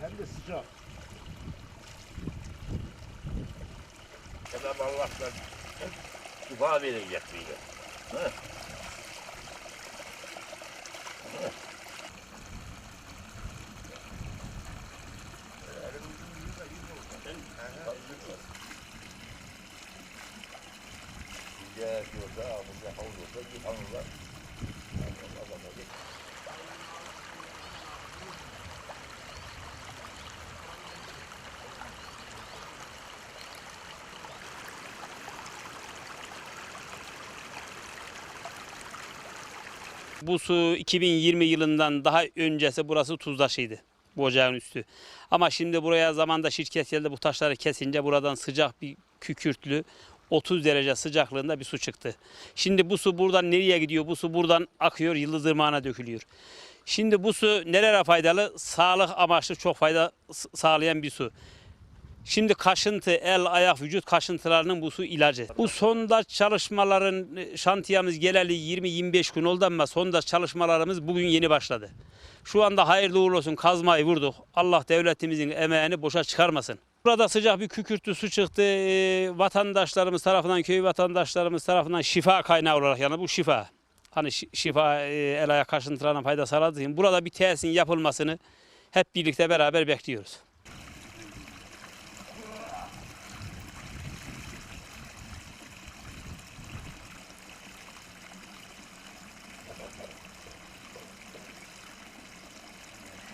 Hem de sıcak. Cenab-ı Allah ben şifa verecek bize. Güzel yolda, ağzında havuz yıkanırlar. Allah Allah Allah. Bu su 2020 yılından daha öncesi burası tuzdaşıydı. Bu ocağın üstü. Ama şimdi buraya zamanda şirket geldi bu taşları kesince buradan sıcak bir kükürtlü 30 derece sıcaklığında bir su çıktı. Şimdi bu su buradan nereye gidiyor? Bu su buradan akıyor, Yıldız Irmağı'na dökülüyor. Şimdi bu su nelere faydalı? Sağlık amaçlı çok fayda sağlayan bir su. Şimdi kaşıntı, el, ayak, vücut kaşıntılarının bu su ilacı. Bu sondaj çalışmaların e, şantiyemiz geleli 20-25 gün oldu ama sondaj çalışmalarımız bugün yeni başladı. Şu anda hayırlı uğurlu olsun kazmayı vurduk. Allah devletimizin emeğini boşa çıkarmasın. Burada sıcak bir kükürtlü su çıktı. Ee, vatandaşlarımız tarafından, köy vatandaşlarımız tarafından şifa kaynağı olarak yani bu şifa. Hani şi- şifa e, el ayak kaşıntılarına fayda sağladığı için burada bir tesisin yapılmasını hep birlikte beraber bekliyoruz.